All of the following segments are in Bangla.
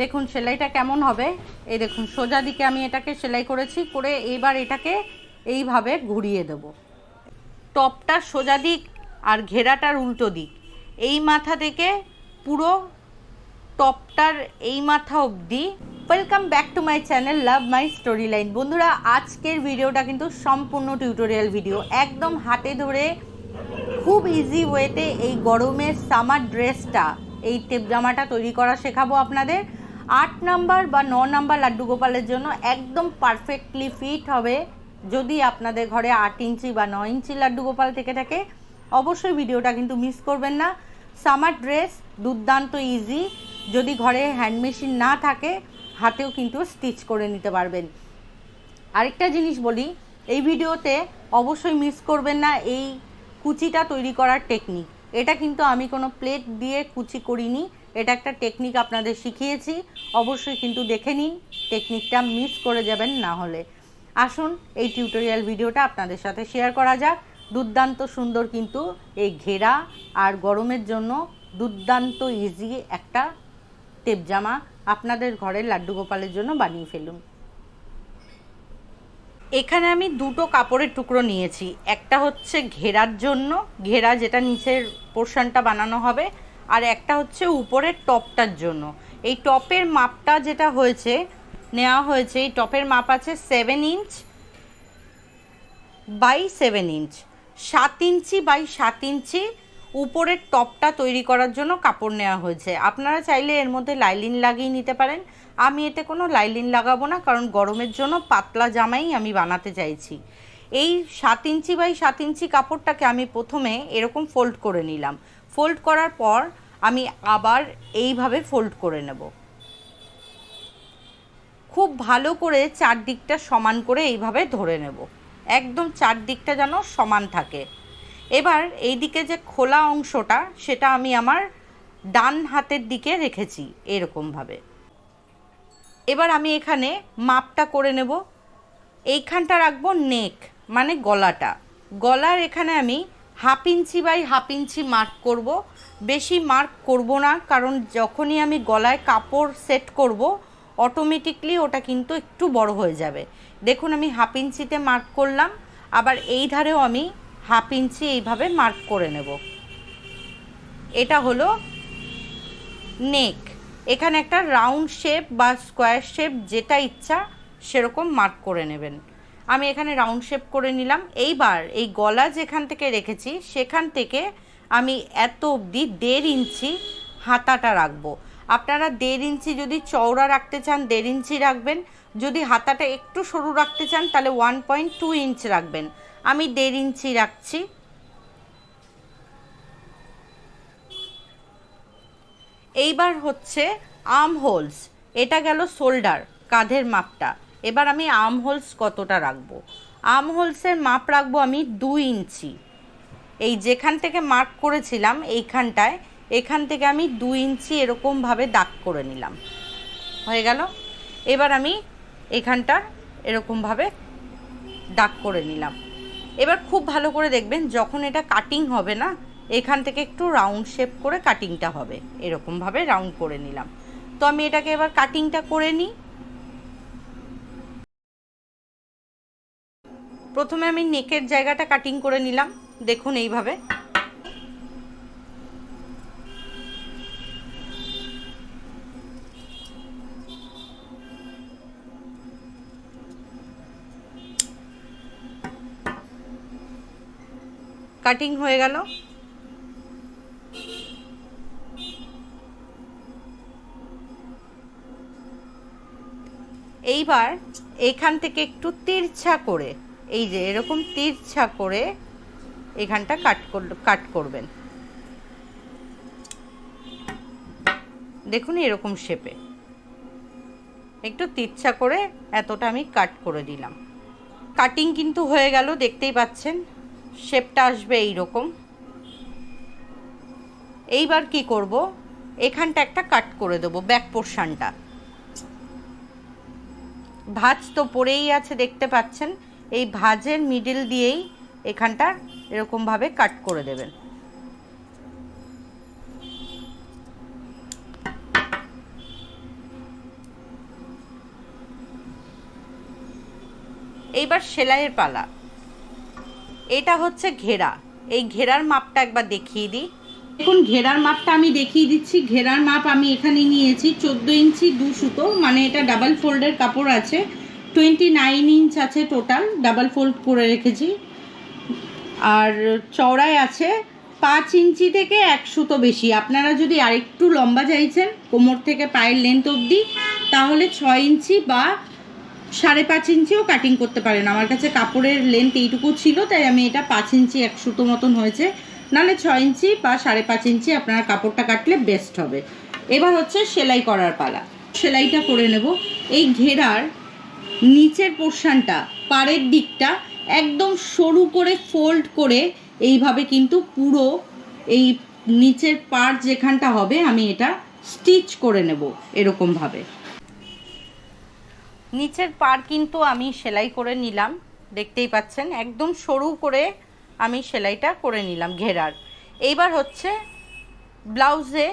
দেখুন সেলাইটা কেমন হবে? এই দেখুন, সোজা দিকে আমি এটাকে সেলাই করেছি, করে এইবার এটাকে এইভাবে ঘুরিয়ে দেব। টপটার সোজা দিক আর ঘেরাটার উল্টো দিক। এই মাথা থেকে পুরো টপটার এই মাথা অবধি। Welcome back to my channel love my story line বন্ধুরা, আজকের ভিডিওটা কিন্তু সম্পূর্ণ টিউটোরিয়াল ভিডিও একদম হাতে ধরে, খুব ইজি ওয়েতে এই গরমের সামার ড্রেসটা এই টেপ জামাটা তৈরি করা শেখাবো আপনাদের। আট নাম্বার বা ন নাম্বার লাড্ডু গোপালের জন্য একদম পারফেক্টলি ফিট হবে। যদি আপনাদের ঘরে আট ইঞ্চি বা ন ইঞ্চি লাড্ডু গোপাল থেকে থাকে, অবশ্যই ভিডিওটা কিন্তু মিস করবেন না। সামার ড্রেস দুর্দান্ত ইজি যদি ঘরে হ্যান্ড মেশিন না থাকে, হাতেও কিন্তু স্টিচ করে নিতে পারবেন। আরেকটা জিনিস বলি, এই ভিডিওতে অবশ্যই মিস করবেন না এই কুচিটা তৈরি করার টেকনিক এটা কিন্তু আমি কোনো প্লেট দিয়ে কুচি করিনি। এটা একটা টেকনিক আপনাদের শিখিয়েছি, অবশ্যই কিন্তু দেখে নিন টেকনিকটা মিস করে যাবেন না হলে। আসুন, এই টিউটোরিয়াল ভিডিওটা আপনাদের সাথে শেয়ার করা যাক। দুর্দান্ত সুন্দর কিন্তু এই ঘেরা আর গরমের জন্য দুর্দান্ত ইজি একটা জামা আপনাদের ঘরের লাড্ডু গোপালের জন্য বানিয়ে ফেলুন। এখানে আমি দুটো কাপড়ের টুকরো নিয়েছি। একটা হচ্ছে ঘেরার জন্য, ঘেরা যেটা নিচের পোর্শনটা বানানো হবে আর একটা হচ্ছে উপরের টপটার জন্য। এই টপের মাপটা যেটা হয়েছে, নেওয়া হয়েছে, এই টপের মাপ আছে seven inch by seven inch সাত ইঞ্চি বাই সাত ইঞ্চি উপরের টপটা তৈরি করার জন্য কাপড় নেওয়া হয়েছে। আপনারা চাইলে এর মধ্যে লাইলিন লাগিয়ে নিতে পারেন। আমি এতে কোনো লাইলিন লাগাবো না, কারণ গরমের জন্য পাতলা জামাই আমি বানাতে চাইছি। এই সাত ইঞ্চি বাই সাত ইঞ্চি কাপড়টাকে আমি প্রথমে এরকম ফোল্ড করে নিলাম। ফোল্ড করার পর আমি আবার এইভাবে ফোল্ড করে নেব। খুব ভালো করে চারদিকটা সমান করে এইভাবে ধরে নেব। একদম চারদিকটা যেন সমান থাকে। এবার এই দিকে যে খোলা অংশটা, সেটা আমি আমার ডান হাতের দিকে রেখেছি এরকমভাবে। এবার আমি এখানে মাপটা করে নেব। এইখানটা রাখব নেক মানে গলাটা। গলার এখানে আমি half inch by half inch mark করব। বেশি মার্ক করব না, কারণ যখনই আমি গলায় কাপড় সেট করব অটোমেটিকলি ওটা কিন্তু একটু বড় হয়ে যাবে। দেখুন, আমি হাফ ইঞ্চিতে মার্ক করলাম, আবার এই ধারেও আমি হাফ ইঞ্চি এইভাবে মার্ক করে নেব। এটা হলো নেক। এখানে একটা রাউন্ড শেপ বা স্কোয়ার শেপ যেটা ইচ্ছা সেরকম মার্ক করে নেবেন। আমি এখানে রাউন্ড শেপ করে নিলাম। এইবার এই গলা যেখান থেকে রেখেছি, সেখান থেকে আমি এত অবধি দেড় ইঞ্চি হাতাটা রাখব। আপনারা দেড় ইঞ্চি যদি চওড়া রাখতে চান, দেড় ইঞ্চি রাখবেন। যদি হাতাটা একটু সরু রাখতে চান, তাহলে ওয়ান পয়েন্ট টু ইঞ্চ রাখবেন। আমি দেড় ইঞ্চি রাখছি। এইবার হচ্ছে আর্ম হোলস। এটা গেল শোল্ডার, কাঁধের মাপটা। এবার আমি আর্ম হোলস কতটা রাখব? আর্ম হোলসের মাপ রাখব আমি দু ইঞ্চি। এই যেখান থেকে মার্ক করেছিলাম এইখানটায়, এখান থেকে আমি দু ইঞ্চি এরকমভাবে দাগ করে নিলাম। হয়ে গেল? এবার আমি এখানটা এরকমভাবে দাগ করে নিলাম। এবার খুব ভালো করে দেখবেন, যখন এটা কাটিং হবে না, এখান থেকে একটু রাউন্ড শেপ করে কাটিংটা হবে। এরকমভাবে রাউন্ড করে নিলাম। তো আমি এটাকে এবার কাটিংটা করে নিই। প্রথমে আমি নেকের জায়গাটা কাটিং করে নিলাম। দেখুন এইভাবে। কাটিং হয়ে গেল। এইবার এখান থেকে একটু তিরছা করে, এই যে এরকম তিরছা করে এখানটা কাট কাট করবেন। দেখুন এরকম শেপে। একটু তিরছা করে এতটা আমি কাট করে দিলাম। কাটিং কিন্তু হয়ে গেল, দেখতেই পাচ্ছেন। শেপটা আসবে এই রকম এইবার কি করব? এখানটা একটা কাট করে দেবো, ব্যাক পোর্শনটা। ভাজ তো পড়েই আছে, দেখতে পাচ্ছেন। এই ভাজের মিডিল দিয়েই এখানটা এরকমভাবে কাট করে দেবেন। এইবার সেলাইয়ের পালা। এটা হচ্ছে ঘেরা। এই ঘেরার মাপটা একবার দেখিয়ে দিই। দেখুন, ঘেরার মাপটা আমি দেখিয়ে দিচ্ছি। ঘেরার মাপ আমি এখানে নিয়েছি চোদ্দ ইঞ্চি দু সুতো মানে এটা ডাবল ফোল্ডের কাপড় আছে। টোয়েন্টি নাইন ইঞ্চ আছে টোটাল ডাবল ফোল্ড করে রেখেছি। আর চওড়ায় আছে পাঁচ ইঞ্চি থেকে এক সুতো বেশি। আপনারা যদি আরেকটু লম্বা চাইছেন, কোমর থেকে পায়ের লেন্থ অবধি, তাহলে ছয় ইঞ্চি বা সাড়ে পাঁচ ইঞ্চিও কাটিং করতে পারেন। আমার কাছে কাপড়ের লেন্থ এইটুকু ছিল, তাই আমি এটা পাঁচ ইঞ্চি, এক সুতো মতন হয়েছে। নাহলে ছয় ইঞ্চি বা সাড়ে পাঁচ ইঞ্চি আপনারা কাপড়টা কাটলে বেস্ট হবে। এবার হচ্ছে সেলাই করার পালা। সেলাইটা করে নেব। এই ঘেরার নিচের পোর্শনটা পাড়ের দিকটা একদম সরু করে ফোল্ড করে এইভাবে কিন্তু পুরো এই নিচের পার্ট যেখানটা হবে আমি এটা স্টিচ করে নেব এরকমভাবে নিচের পার কিন্তু আমি সেলাই করে নিলাম, দেখতেই পাচ্ছেন, একদম সরু করে আমি সেলাইটা করে নিলাম ঘেরার। এইবার হচ্ছে ব্লাউজে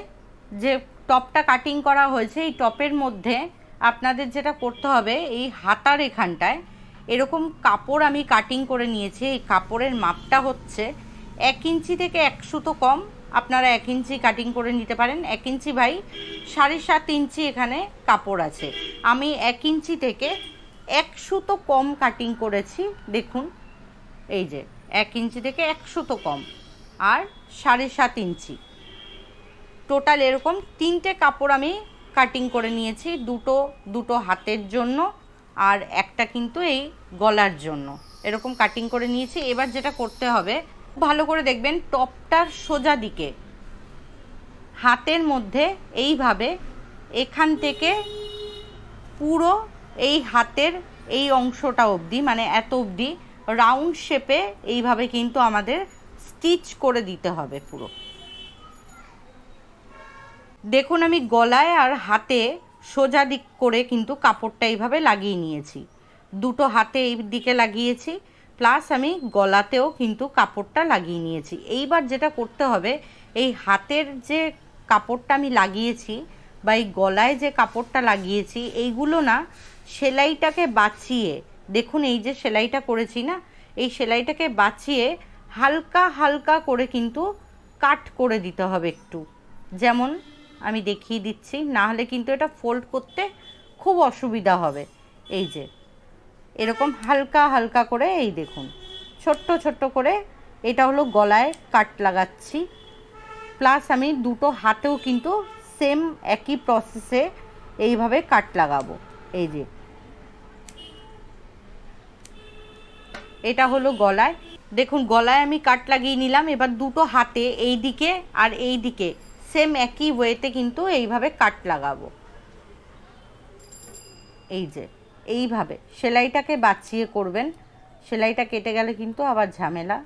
যে টপটা কাটিং করা হয়েছে, এই টপের মধ্যে আপনাদের যেটা করতে হবে, এই হাতার এখানটায় এরকম কাপড় আমি কাটিং করে নিয়েছি, এই কাপড়ের মাপটা হচ্ছে এক ইঞ্চি থেকে এক সুতো কম। আপনারা এক ইঞ্চি কাটিং করে নিতে পারেন। এক ইঞ্চি ভাই, সাড়ে সাত ইঞ্চি এখানে কাপড় আছে। আমি এক ইঞ্চি থেকে এক সুতো কম কাটিং করেছি, দেখুন। এই যে, এক ইঞ্চি থেকে এক সুতো কম আর সাড়ে সাত ইঞ্চি। টোটাল এরকম তিনটে কাপড় আমি কাটিং করে নিয়েছি, দুটো দুটো হাতের জন্য। আর একটা কিন্তু এই গলার জন্য। এরকম কাটিং করে নিয়েছি। এবার যেটা করতে হবে, ভালো করে দেখবেন টপটার সোজা দিকে। হাতের মধ্যে এইভাবে এখান থেকে পুরো এই হাতের এই অংশটা অবধি মানে এত অবধি রাউন্ড শেপে এইভাবে কিন্তু আমাদের স্টিচ করে দিতে হবে পুরো। দেখুন আমি গলায় আর হাতে সোজা দিক করে কিন্তু কাপড়টা এইভাবে লাগিয়ে নিয়েছি। দুটো হাতে এই দিকে লাগিয়েছি, প্লাস আমি গলাতেও কিন্তু কাপড়টা লাগিয়ে নিয়েছি। এইবার যেটা করতে হবে, এই হাতের যে কাপড়টা আমি লাগিয়েছি বা এই গলায় যে কাপড়টা লাগিয়েছি, এইগুলো না সেলাইটাকে বাঁচিয়ে দেখুন এই যে সেলাইটা করেছি না, এই সেলাইটাকে বাঁচিয়ে হালকা হালকা করে কিন্তু কাট করে দিতে হবে একটু। যেমন আমি দেখিয়ে দিচ্ছি। না হলে কিন্তু এটা ফোল্ড করতে খুব অসুবিধা হবে। এই যে, এরকম হালকা হালকা করে এই দেখুন, ছোট্ট ছোট্ট করে এটা হলো গলায় কাট লাগাচ্ছি। প্লাস আমি দুটো হাতেও কিন্তু সেম একই প্রসেসে এইভাবে কাট লাগাবো। এই যে, এটা হলো গলায়। দেখুন, গলায় আমি কাট লাগিয়ে নিলাম। এবার দুটো হাতে এই দিকে আর এই দিকে সেম একই ওয়েতে কিন্তু এইভাবে কাট লাগাবো। এই যে, এইভাবে। সেলাইটাকে বাঁচিয়ে করবেন। সেলাইটা কেটে গেলে কিন্তু আবার ঝামেলা।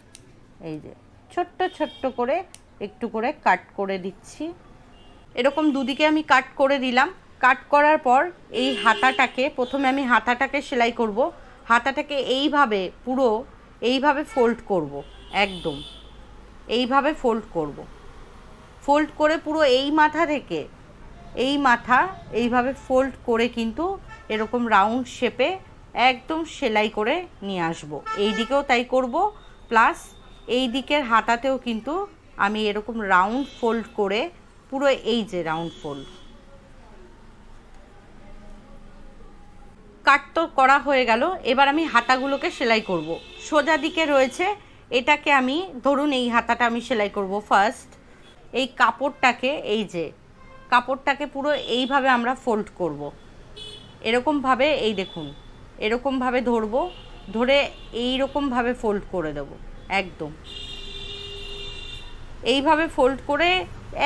এই যে, ছোট্ট ছোট্ট করে একটু করে কাট করে দিচ্ছি। এরকম দুদিকে আমি কাট করে দিলাম। কাট করার পর এই হাতাটাকে, প্রথমে আমি হাতাটাকে সেলাই করব। হাতাটাকে এইভাবে, পুরো এইভাবে ফোল্ড করব, একদম। এইভাবে ফোল্ড করব। ফোল্ড করে পুরো এই মাথা থেকে, এই মাথা এইভাবে ফোল্ড করে কিন্তু এরকম রাউন্ড শেপে একদম সেলাই করে নিয়ে আসব। এই দিকেও তাই করব প্লাস এই দিকের হাতাতেও কিন্তু আমি এরকম রাউন্ড ফোল্ড করে পুরো এই যে রাউন্ড ফোল্ড কাট তো করা হয়ে গেল, এবার আমি হাতাগুলোকে সেলাই করব। সোজা দিকে রয়েছে, এটাকে আমি, ধরুন এই হাতাটা আমি সেলাই করব ফার্স্ট এই কাপড়টাকে, এই যে, কাপড়টাকে পুরো এইভাবে আমরা ফোল্ড করব। এরকমভাবে, এই দেখুন, এরকমভাবে ধরবো, ধরে এই রকমভাবে ফোল্ড করে দেব, একদম এইভাবে ফোল্ড করে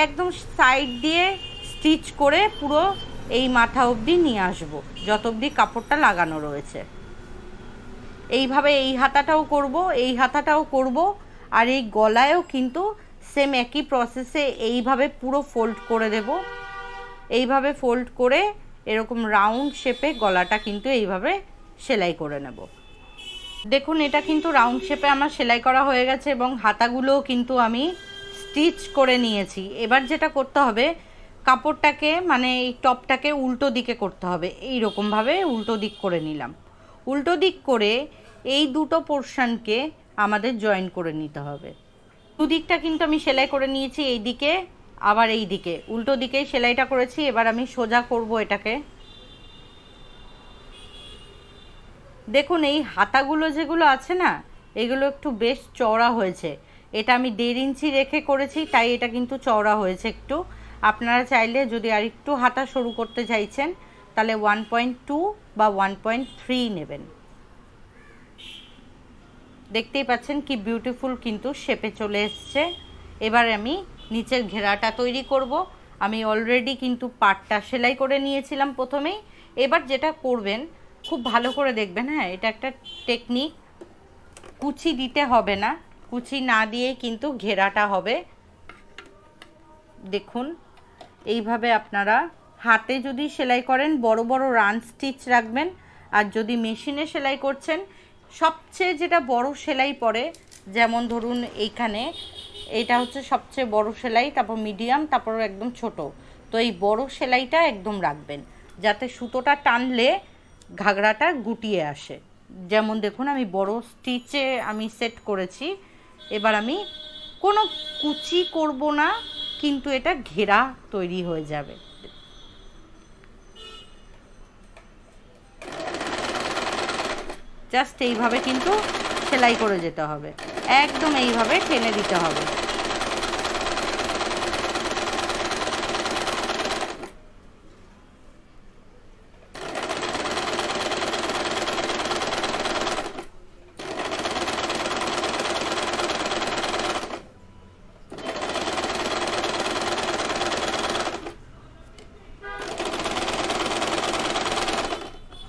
একদম সাইড দিয়ে স্টিচ করে পুরো এই মাথা অবধি নিয়ে আসব, যত অবধি কাপড়টা লাগানো রয়েছে এইভাবে এই হাতাটাও করব, এই হাতাটাও করব, আর এই গলায়ও কিন্তু সেম একই প্রসেসে এইভাবে পুরো ফোল্ড করে দেব। এইভাবে ফোল্ড করে এরকম রাউন্ড শেপে গলাটা কিন্তু এইভাবে সেলাই করে নেব। দেখুন, এটা কিন্তু রাউন্ড শেপে আমার সেলাই করা হয়ে গেছে এবং হাতাগুলোও কিন্তু আমি স্টিচ করে নিয়েছি। এবার যেটা করতে হবে, কাপড়টাকে মানে এই টপটাকে উল্টো দিকে করতে হবে। এই রকমভাবে উল্টো দিক করে নিলাম। উল্টো দিক করে এই দুটো পোর্শনকে আমাদের জয়েন করে নিতে হবে। দুদিকটা কিন্তু আমি সেলাই করে নিয়েছি, এই দিকে, আবার এই দিকে। উল্টো দিকেই সেলাইটা করেছি, এবার আমি সোজা করব এটাকে। দেখুন, এই হাতাগুলো যেগুলো আছে না, এগুলো একটু বেশ চওড়া হয়েছে। এটা আমি দেড় ইঞ্চি রেখে করেছি, তাই এটা কিন্তু চওড়া হয়েছে একটু। আপনারা চাইলে যদি আর একটু হাতা শুরু করতে চাইছেন, তাহলে ওয়ান পয়েন্ট টু বা ওয়ান পয়েন্ট থ্রি নেবেন। দেখতেই পাচ্ছেন কি বিউটিফুল কিন্তু শেপে চলে এসছে। এবার আমি নিচের ঘেরাটা তৈরি করব। আমি অলরেডি কিন্তু পাটটা সেলাই করে নিয়েছিলাম প্রথমেই। এবার যেটা করবেন, খুব ভালো করে দেখবেন হ্যাঁ এটা একটা টেকনিক কুচি দিতে হবে না, কুচি না দিয়ে কিন্তু ঘেরাটা হবে। দেখুন, এইভাবে আপনারা হাতে যদি সেলাই করেন, বড় বড় রান স্টিচ রাখবেন। আর যদি মেশিনে সেলাই করছেন সবচেয়ে যেটা বড় সেলাই পড়ে যেমন ধরুন এইখানে এটা হচ্ছে সবচেয়ে বড় সেলাই, তারপর মিডিয়াম তারপর একদম ছোট। তো এই বড় সেলাইটা একদম রাখবেন, যাতে সুতোটা টানলে ঘাগড়াটা গুটিয়ে আসে। যেমন দেখুন, আমি বড় স্টিচে আমি সেট করেছি, এবার আমি কোনো কুচি করব না, কিন্তু এটা ঘেরা তৈরি হয়ে যাবে। জাস্ট এইভাবে কিন্তু সেলাই করে যেতে হবে। একদম এইভাবে টেনে দিতে হবে।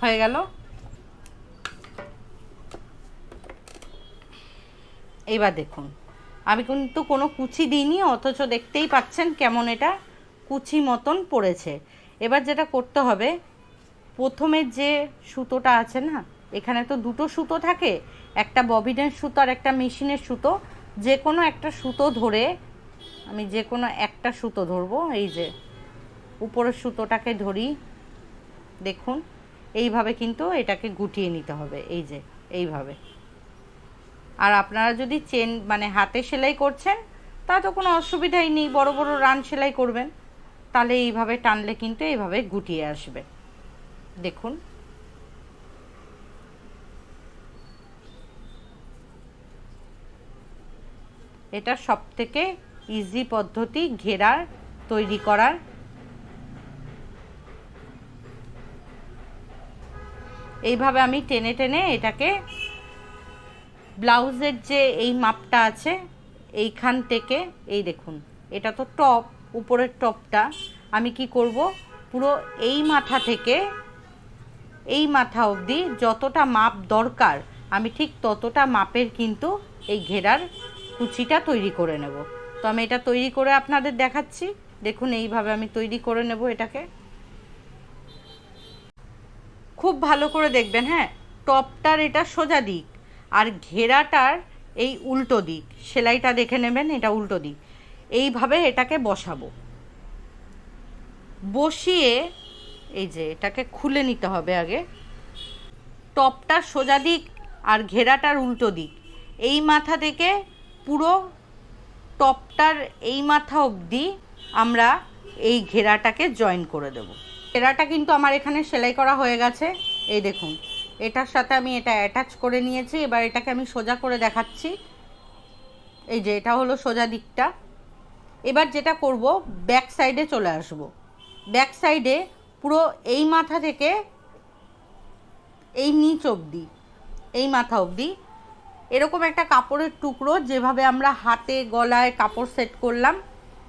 হয়ে গেল? এইবার দেখুন। আমি কিন্তু কোনো কুচি দিইনি, অথচ দেখতেই পাচ্ছেন কেমন এটা কুচি মতন পড়েছে। এবার যেটা করতে হবে, প্রথমে যে সুতোটা আছে না, এখানে তো দুটো সুতো থাকে, একটা ববিনের সুতো আর একটা মেশিনের সুতো। যে কোনো একটা সুতো ধরে, আমি যে কোনো একটা সুতো ধরবো, এই যে উপরের সুতোটাকে ধরি, দেখুন, এইভাবে কিন্তু এটাকে গুটিয়ে নিতে হবে, এই যে, এইভাবে। আর আপনারা যদি চেন মানে হাতে সেলাই করছেন, তা তো কোনো অসুবিধাই নেই, বড় বড় রান সেলাই করবেন। তাহলে এইভাবে টানলে কিন্তু এইভাবে গুটিয়ে আসবে। দেখুন। এটা সব থেকে ইজি পদ্ধতি ঘেরার তৈরি করার। এইভাবে আমি টেনে টেনে এটাকে ব্লাউজের যে এই মাপটা আছে, এইখান থেকে, এই দেখুন, এটা তো টপ, উপরের টপটা, আমি কি করব, পুরো এই মাথা থেকে, এই মাথা অবধি যতটা মাপ দরকার, আমি ঠিক ততটা মাপের কিন্তু এই ঘেরার কুচিটা তৈরি করে নেব। তো আমি এটা তৈরি করে আপনাদের দেখাচ্ছি। দেখুন, এইভাবে আমি তৈরি করে নেব এটাকে। খুব ভালো করে দেখবেন হ্যাঁ? টপটার এটা সোজা দিক। আর ঘেরাটার এই উল্টো দিক, সেলাইটা দেখে নেবেন, এটা উল্টো দিক। এইভাবে এটাকে বসাবো। বসিয়ে এই যে এটাকে খুলে নিতে হবে আগে। টপটার সোজা দিক আর ঘেরাটার উল্টো দিক। এই মাথা থেকে পুরো টপটার এই মাথা অবধি আমরা এই ঘেরাটাকে জয়েন করে দেব। ঘেরাটা কিন্তু আমার এখানে সেলাই করা হয়ে গেছে। এই দেখুন। এটার সাথে আমি এটা অ্যাটাচ করে নিয়েছি, এবার এটাকে আমি সোজা করে দেখাচ্ছি। এই যে, এটা হলো সোজা দিকটা। এবার যেটা করব ব্যাক সাইডে চলে আসব। ব্যাক সাইডে পুরো এই মাথা থেকে এই নিচ অবধি, এই মাথা অবধি এরকম একটা কাপড়ের টুকরো যেভাবে আমরা হাতে, গলায় কাপড় সেট করলাম,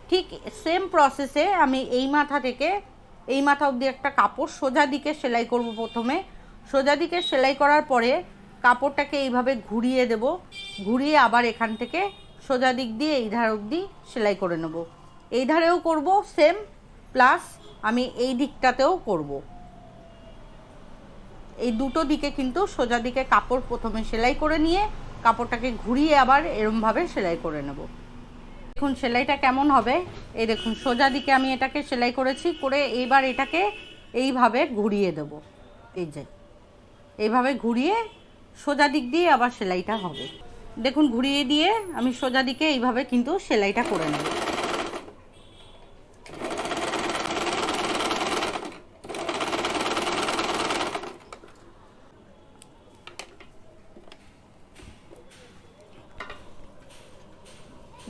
ঠিক সেম প্রসেসে আমি এই মাথা থেকে এই মাথা অবধি একটা কাপড় সোজা দিকে সেলাই করব প্রথমে। সোজা দিকে সেলাই করার পরে কাপড়টাকে এইভাবে ঘুরিয়ে দেব। ঘুরিয়ে আবার এখান থেকে সোজা দিক দিয়ে এই ধার অবধি সেলাই করে নেব। এই ধারেও করব সেম প্লাস আমি এই দিকটাতেও করব। এই দুটো দিকে কিন্তু সোজা দিকে কাপড় প্রথমে সেলাই করে নিয়ে কাপড়টাকে ঘুরিয়ে আবার এরমভাবে সেলাই করে নেব। দেখুন সেলাইটা কেমন হবে। এই দেখুন, সোজা দিকে আমি এটাকে সেলাই করেছি, করে এইবার এটাকে এইভাবে ঘুরিয়ে দেব। এই যে। এইভাবে ঘুরিয়ে সোজা দিক দিয়ে আবার সেলাইটা হবে। দেখুন, ঘুরিয়ে দিয়ে আমি সোজা দিকে এইভাবে কিন্তু সেলাইটা করে নেব।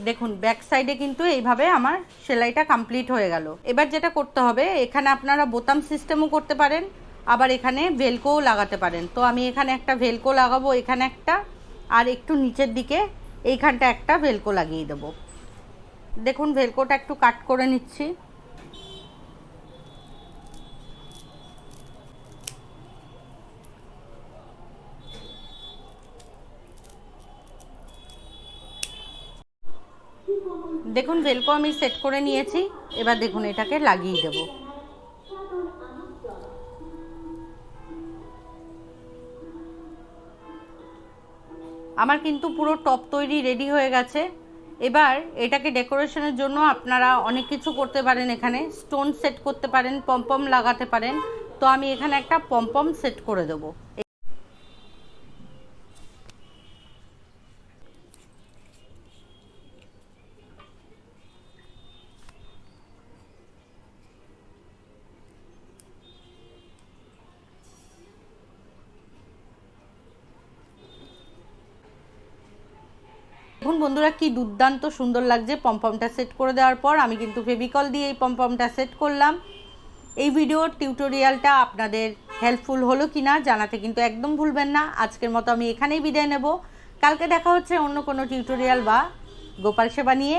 দেখুন, ব্যাক সাইডে কিন্তু এইভাবে আমার সেলাইটা কমপ্লিট হয়ে গেল। এবার যেটা করতে হবে, এখানে আপনারা বোতাম সিস্টেমও করতে পারেন। আবার এখানে ভেলকোও লাগাতে পারেন। তো আমি এখানে একটা ভেলকো লাগাবো, এখানে একটা, আর একটু নিচের দিকে এইখানটা একটা ভেলকো লাগিয়ে দেবো। দেখুন, ভেলকোটা একটু কাট করে নিচ্ছি। দেখুন, ভেলকো আমি সেট করে নিয়েছি। এবার দেখুন, এটাকে লাগিয়ে দেব। আমার কিন্তু পুরো টপ তৈরি রেডি হয়ে গেছে। এবার এটাকে ডেকোরেশনের জন্য আপনারা অনেক কিছু করতে পারেন এখানে। স্টোন সেট করতে পারেন পম্পম লাগাতে পারেন। তো আমি এখানে একটা পম্পম সেট করে দেবো। দেখুন বন্ধুরা, কি দুর্দান্ত সুন্দর লাগছে পম্পমটা সেট করে দেওয়ার পর। আমি কিন্তু ফেভিকল দিয়ে এই পম্পমটা সেট করলাম। এই ভিডিওর টিউটোরিয়ালটা আপনাদের হেল্পফুল হলো কি না জানাতে কিন্তু একদম ভুলবেন না। আজকের মতো আমি এখানেই বিদায় নেব। কালকে দেখা হচ্ছে অন্য কোনো টিউটোরিয়াল বা গোপাল সেবা নিয়ে।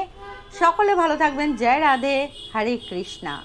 সকলে ভালো থাকবেন। জয় রাধে, হরে কৃষ্ণা।